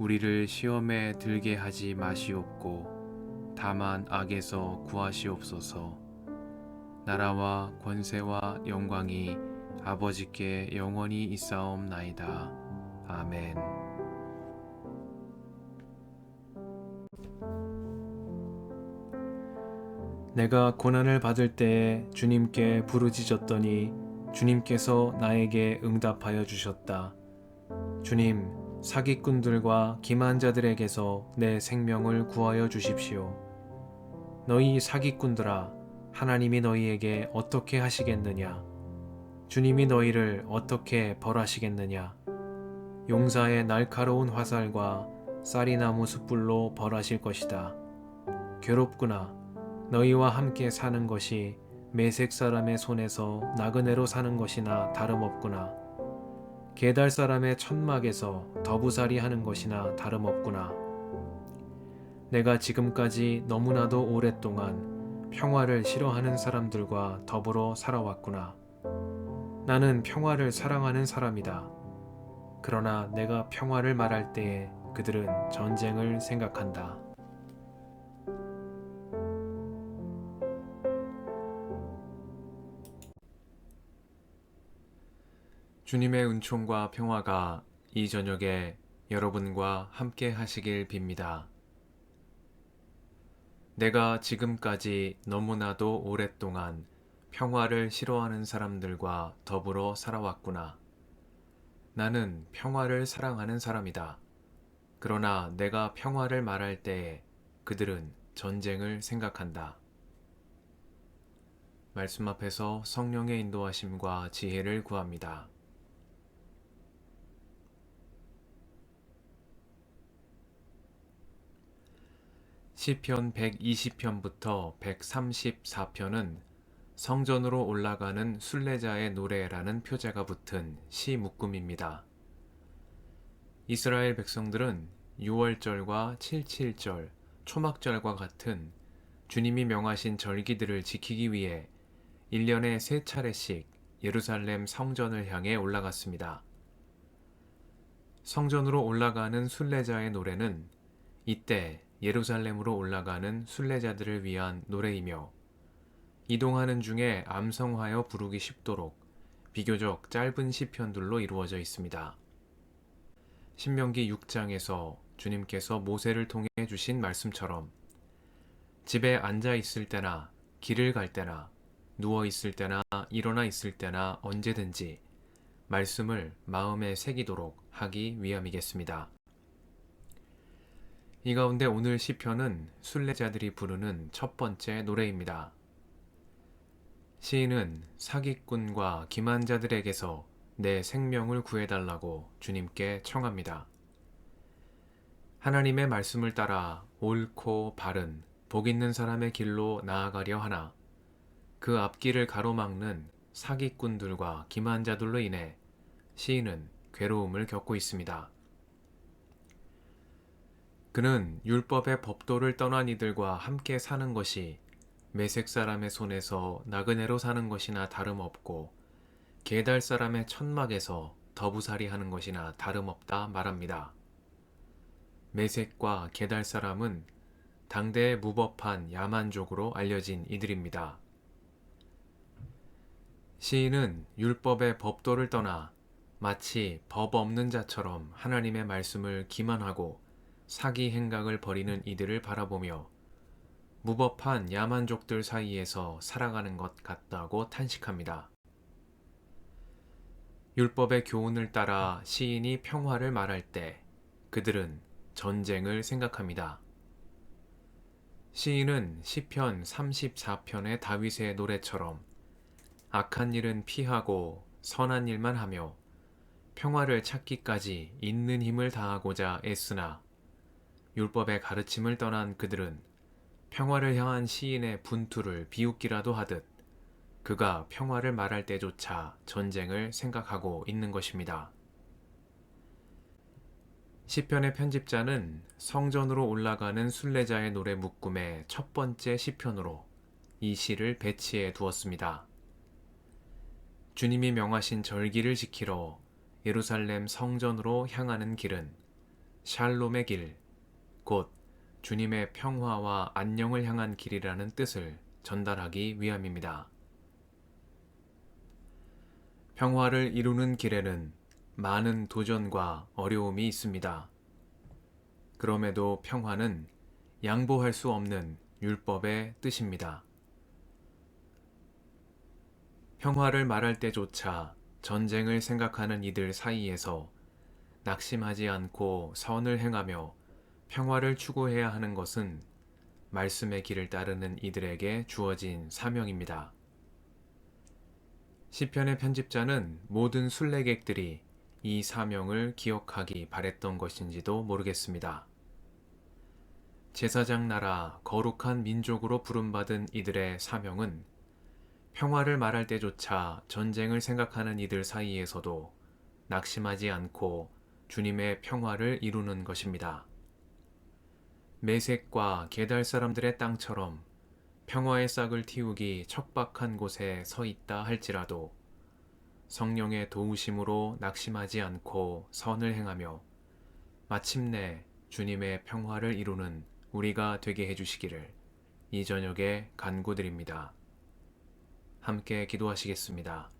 우리를 시험에 들게 하지 마시옵고 다만 악에서 구하시옵소서. 나라와 권세와 영광이 아버지께 영원히 있사옵나이다. 아멘. 내가 고난을 받을 때에 주님께 부르짖었더니 주님께서 나에게 응답하여 주셨다. 주님, 사기꾼들과 기만자들에게서 내 생명을 구하여 주십시오. 너희 사기꾼들아, 하나님이 너희에게 어떻게 하시겠느냐? 주님이 너희를 어떻게 벌하시겠느냐? 용사의 날카로운 화살과 쌀이나무 숯불로 벌하실 것이다. 괴롭구나. 너희와 함께 사는 것이 매색 사람의 손에서 나그네로 사는 것이나 다름없구나. 게달 사람의 천막에서 더부살이 하는 것이나 다름없구나. 내가 지금까지 너무나도 오랫동안 평화를 싫어하는 사람들과 더불어 살아왔구나. 나는 평화를 사랑하는 사람이다. 그러나 내가 평화를 말할 때에 그들은 전쟁을 생각한다. 주님의 은총과 평화가 이 저녁에 여러분과 함께 하시길 빕니다. 내가 지금까지 너무나도 오랫동안 평화를 싫어하는 사람들과 더불어 살아왔구나. 나는 평화를 사랑하는 사람이다. 그러나 내가 평화를 말할 때에 그들은 전쟁을 생각한다. 말씀 앞에서 성령의 인도하심과 지혜를 구합니다. 시편 120편부터 134편은 성전으로 올라가는 순례자의 노래라는 표제가 붙은 시 묶음입니다. 이스라엘 백성들은 6월절과 77절, 초막절과 같은 주님이 명하신 절기들을 지키기 위해 1년에 세 차례씩 예루살렘 성전을 향해 올라갔습니다. 성전으로 올라가는 순례자의 노래는 이때 예루살렘으로 올라가는 순례자들을 위한 노래이며 이동하는 중에 암성하여 부르기 쉽도록 비교적 짧은 시편들로 이루어져 있습니다. 신명기 6장에서 주님께서 모세를 통해 주신 말씀처럼 집에 앉아 있을 때나 길을 갈 때나 누워 있을 때나 일어나 있을 때나 언제든지 말씀을 마음에 새기도록 하기 위함이겠습니다. 이 가운데 오늘 시편은 순례자들이 부르는 첫 번째 노래입니다. 시인은 사기꾼과 기만자들에게서 내 생명을 구해달라고 주님께 청합니다. 하나님의 말씀을 따라 옳고 바른 복 있는 사람의 길로 나아가려 하나 그 앞길을 가로막는 사기꾼들과 기만자들로 인해 시인은 괴로움을 겪고 있습니다. 그는 율법의 법도를 떠난 이들과 함께 사는 것이 매색 사람의 손에서 나그네로 사는 것이나 다름없고 게달 사람의 천막에서 더부살이 하는 것이나 다름없다 말합니다. 매색과 게달 사람은 당대의 무법한 야만족으로 알려진 이들입니다. 시인은 율법의 법도를 떠나 마치 법 없는 자처럼 하나님의 말씀을 기만하고 사기 행각을 벌이는 이들을 바라보며 무법한 야만족들 사이에서 살아가는 것 같다고 탄식합니다. 율법의 교훈을 따라 시인이 평화를 말할 때 그들은 전쟁을 생각합니다. 시인은 시편 34편의 다윗의 노래처럼 악한 일은 피하고 선한 일만 하며 평화를 찾기까지 있는 힘을 다하고자 애쓰나 율법의 가르침을 떠난 그들은 평화를 향한 시인의 분투를 비웃기라도 하듯 그가 평화를 말할 때조차 전쟁을 생각하고 있는 것입니다. 시편의 편집자는 성전으로 올라가는 순례자의 노래 묶음의 첫 번째 시편으로 이 시를 배치해 두었습니다. 주님이 명하신 절기를 지키러 예루살렘 성전으로 향하는 길은 샬롬의 길, 곧 주님의 평화와 안녕을 향한 길이라는 뜻을 전달하기 위함입니다. 평화를 이루는 길에는 많은 도전과 어려움이 있습니다. 그럼에도 평화는 양보할 수 없는 율법의 뜻입니다. 평화를 말할 때조차 전쟁을 생각하는 이들 사이에서 낙심하지 않고 선을 행하며 평화를 추구해야 하는 것은 말씀의 길을 따르는 이들에게 주어진 사명입니다. 시편의 편집자는 모든 순례객들이 이 사명을 기억하기 바랬던 것인지도 모르겠습니다. 제사장 나라 거룩한 민족으로 부름받은 이들의 사명은 평화를 말할 때조차 전쟁을 생각하는 이들 사이에서도 낙심하지 않고 주님의 평화를 이루는 것입니다. 메색과 게달 사람들의 땅처럼 평화의 싹을 틔우기 척박한 곳에 서 있다 할지라도 성령의 도우심으로 낙심하지 않고 선을 행하며 마침내 주님의 평화를 이루는 우리가 되게 해주시기를 이 저녁에 간구드립니다. 함께 기도하시겠습니다.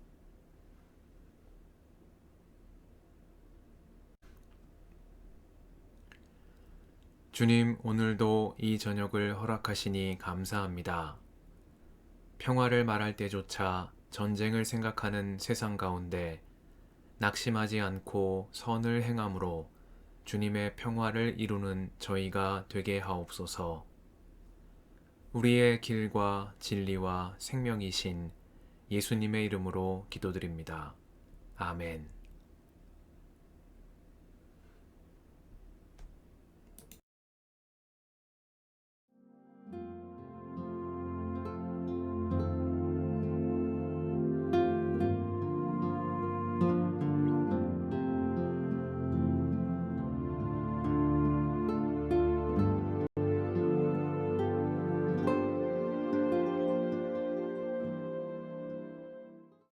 주님, 오늘도 이 저녁을 허락하시니 감사합니다. 평화를 말할 때조차 전쟁을 생각하는 세상 가운데 낙심하지 않고 선을 행함으로 주님의 평화를 이루는 저희가 되게 하옵소서. 우리의 길과 진리와 생명이신 예수님의 이름으로 기도드립니다. 아멘.